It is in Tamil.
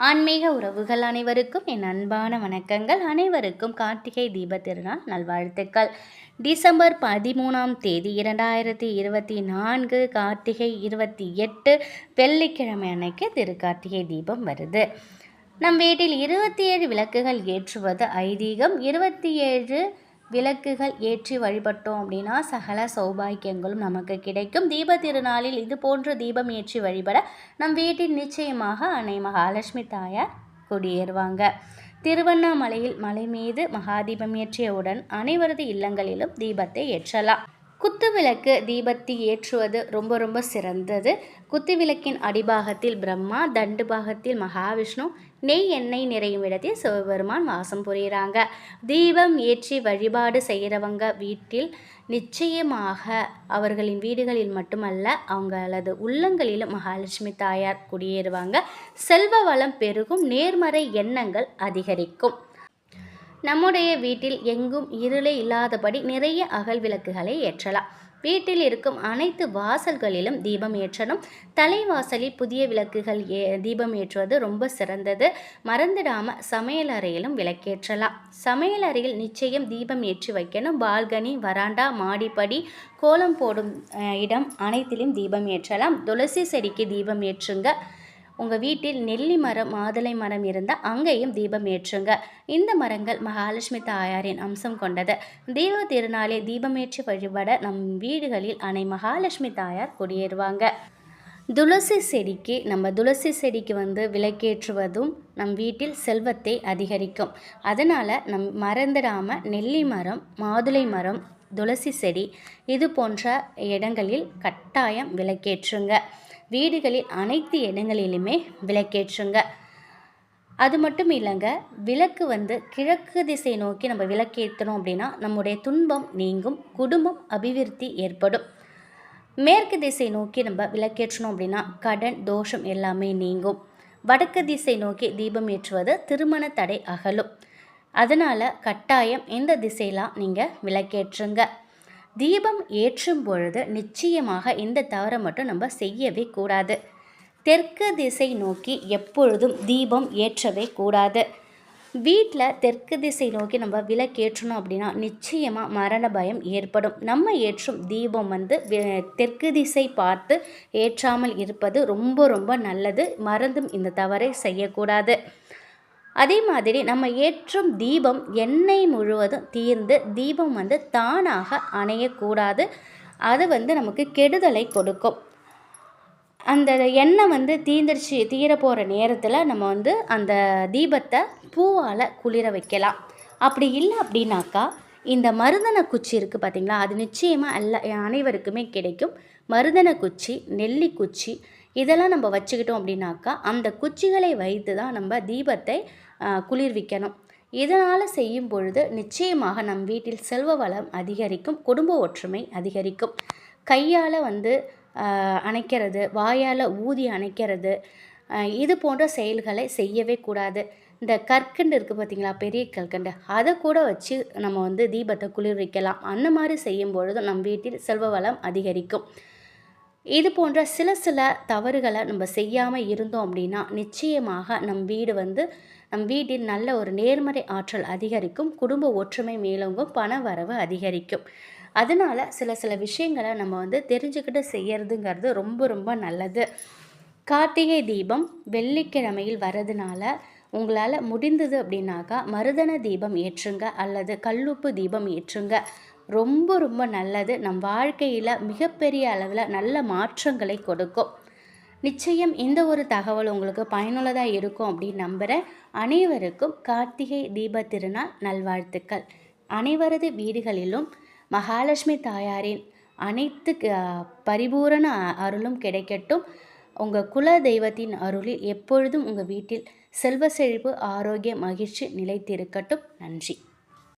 ஆன்மீக உறவுகள் அனைவருக்கும் என் அன்பான வணக்கங்கள். அனைவருக்கும் கார்த்திகை தீப திருநாள் நல்வாழ்த்துக்கள். டிசம்பர் பதிமூணாம் தேதி இரண்டாயிரத்தி இருபத்தி நான்கு கார்த்திகை இருபத்தி எட்டு வெள்ளிக்கிழமை அன்னைக்கு திரு கார்த்திகை தீபம் வருது. நம் வீட்டில் இருபத்தி ஏழு விளக்குகள் ஏற்றுவது ஐதீகம். இருபத்தி ஏழு விளக்குகள் ஏற்றி வழிபட்டோம் அப்படின்னா சகல சௌபாக்கியங்களும் நமக்கு கிடைக்கும். தீப திருநாளில் இது போன்ற தீபம் ஏற்றி வழிபட நம் வீட்டில் நிச்சயமாக அன்னை மகாலட்சுமி தாயார் குடியேறுவாங்க. திருவண்ணாமலையில் மலை மீது மகாதீபம் ஏற்றியவுடன் அனைவரது இல்லங்களிலும் தீபத்தை ஏற்றலாம். குத்துவிளக்கு தீபத்தை ஏற்றுவது ரொம்ப ரொம்ப சிறந்தது. குத்துவிளக்கின் அடிபாகத்தில் பிரம்மா தண்டு பாகத்தில் மகாவிஷ்ணு நெய் எண்ணெய் நிறையும் இடத்தில் சிவபெருமான் வாசம் புரிகிறாங்க. தீபம் ஏற்றி வழிபாடு செய்கிறவங்க வீட்டில் நிச்சயமாக அவர்களின் வீடுகளில் மட்டுமல்ல அவங்களது உள்ளங்களிலும் மகாலட்சுமி தாயார் குடியேறுவாங்க. செல்வ வளம் பெருகும் நேர்மறை எண்ணங்கள் அதிகரிக்கும். நம்முடைய வீட்டில் எங்கும் இருளே இல்லாதபடி நிறைய அகல் விளக்குகளை ஏற்றலாம். வீட்டில் இருக்கும் அனைத்து வாசல்களிலும் தீபம் ஏற்றணும். தலைவாசலில் புதிய விளக்குகள் ஏ தீபம் ஏற்றுவது ரொம்ப சிறந்தது. மறந்துடாமல் சமையல் அறையிலும் விளக்கேற்றலாம். சமையல் அறையில் நிச்சயம் தீபம் ஏற்றி வைக்கணும். பால்கனி வராண்டா மாடிப்படி கோலம் போடும் இடம் அனைத்திலும் தீபம் ஏற்றலாம். துளசி செடிக்கு தீபம் ஏற்றுங்க. உங்கள் வீட்டில் நெல்லி மரம் மாதுளை மரம் இருந்தால் அங்கேயும் தீபம் ஏற்றுங்க. இந்த மரங்கள் மகாலட்சுமி தாயாரின் அம்சம் கொண்டது. தீப திருநாளில் தீபமேற்றி வழிபட நம் வீடுகளில் அணை மகாலட்சுமி தாயார் குடியேறுவாங்க. துளசி செடிக்கு நம்ம துளசி செடிக்கு வந்து விளக்கேற்றுவதும் நம் வீட்டில் செல்வத்தை அதிகரிக்கும். அதனால் நம் மறந்துடாமல் நெல்லி மரம் மாதுளை மரம் துளசி செடி இது போன்ற இடங்களில் கட்டாயம் விளக்கேற்றுங்க. வீடுகளில் அனைத்து இடங்களிலுமே விளக்கேற்றுங்க. அது மட்டும் இல்லைங்க விளக்கு வந்து கிழக்கு திசை நோக்கி நம்ம விளக்கேற்றணும் அப்படின்னா நம்முடைய துன்பம் நீங்கும் குடும்பம் அபிவிருத்தி ஏற்படும். மேற்கு திசை நோக்கி நம்ம விளக்கேற்றணும் அப்படின்னா கடன் தோஷம் எல்லாமே நீங்கும். வடக்கு திசை நோக்கி தீபம் ஏற்றுவது திருமண தடை அகலும். அதனால் கட்டாயம் இந்த திசையெலாம் நீங்கள் விளக்கேற்றுங்க. தீபம் ஏற்றும் பொழுது நிச்சயமாக இந்த தவறை மட்டும் நம்ம செய்யவே கூடாது. தெற்கு திசை நோக்கி எப்பொழுதும் தீபம் ஏற்றவே கூடாது. வீட்டில் தெற்கு திசை நோக்கி நம்ம விளக்கேற்றணும் அப்படின்னா நிச்சயமாக மரண பயம் ஏற்படும். நம்ம ஏற்றும் தீபம் வந்து தெற்கு திசை பார்த்து ஏற்றாமல் இருப்பது ரொம்ப ரொம்ப நல்லது. மறந்தும் இந்த தவறை செய்யக்கூடாது. அதே மாதிரி நம்ம ஏற்றும் தீபம் எண்ணெய் முழுவதும் தீர்ந்து தீபம் வந்து தானாக அணையக்கூடாது. அது வந்து நமக்கு கெடுதலை கொடுக்கும். அந்த எண்ணெய் வந்து தீந்துருச்சு தீர போகிற நேரத்தில் நம்ம வந்து அந்த தீபத்தை பூவால் குளிர வைக்கலாம். அப்படி இல்லை அப்படின்னாக்கா இந்த மருதன குச்சி இருக்குது பார்த்திங்களா அது நிச்சயமாக எல்லா அனைவருக்குமே கிடைக்கும். மருதன குச்சி நெல்லி குச்சி இதெல்லாம் நம்ம வச்சுக்கிட்டோம் அப்படின்னாக்கா அந்த குச்சிகளை வைத்து தான் நம்ம தீபத்தை குளிர்விக்கணும் இதனால் செய்யும் பொழுது நிச்சயமாக நம் வீட்டில் செல்வ வளம் அதிகரிக்கும் குடும்ப ஒற்றுமை அதிகரிக்கும். கையால் வந்து அணைக்கிறது வாயால் ஊதி அணைக்கிறது இது போன்ற செயல்களை செய்யவே கூடாது. இந்த கற்கண்டு இருக்குது பார்த்திங்களா பெரிய கற்கண்டு அதை கூட வச்சு நம்ம வந்து தீபத்தை குளிர்விக்கலாம். அந்த மாதிரி செய்யும் பொழுது நம் வீட்டில் செல்வ வளம் அதிகரிக்கும். இது போன்ற சில சில தவறுகளை நம்ம செய்யாமல் இருந்தோம் அப்படின்னா நிச்சயமாக நம் வீடு வந்து நம் வீட்டில் நல்ல ஒரு நேர்மறை ஆற்றல் அதிகரிக்கும் குடும்ப ஒற்றுமை மேலோங்கும் பண வரவு அதிகரிக்கும். அதனால் சில சில விஷயங்களை நம்ம வந்து தெரிஞ்சுக்கிட்டு செய்யறதுங்கிறது ரொம்ப ரொம்ப நல்லது. கார்த்திகை தீபம் வெள்ளிக்கிழமையில் வரதுனால உங்களால் முடிந்தது அப்படின்னாக்கா மருதன தீபம் ஏற்றுங்க அல்லது கல்லுப்பு தீபம் ஏற்றுங்க. ரொம்ப ரொம்ப நல்லது. நம் வாழ்க்கையில் மிகப்பெரிய அளவில் நல்ல மாற்றங்களை கொடுக்கும். நிச்சயம் இந்த ஒரு தகவல் உங்களுக்கு பயனுள்ளதாக இருக்கும் அப்படின்னு நம்புகிறேன் அனைவருக்கும் கார்த்திகை தீப திருநாள் நல்வாழ்த்துக்கள். அனைவரது வீடுகளிலும் மகாலட்சுமி தாயாரின் அனைத்து பரிபூரண அருளும் கிடைக்கட்டும். உங்கள் குல தெய்வத்தின் அருளில் எப்பொழுதும் உங்கள் வீட்டில் செல்வ செழிப்பு ஆரோக்கிய மகிழ்ச்சி நிலைத்திருக்கட்டும். நன்றி.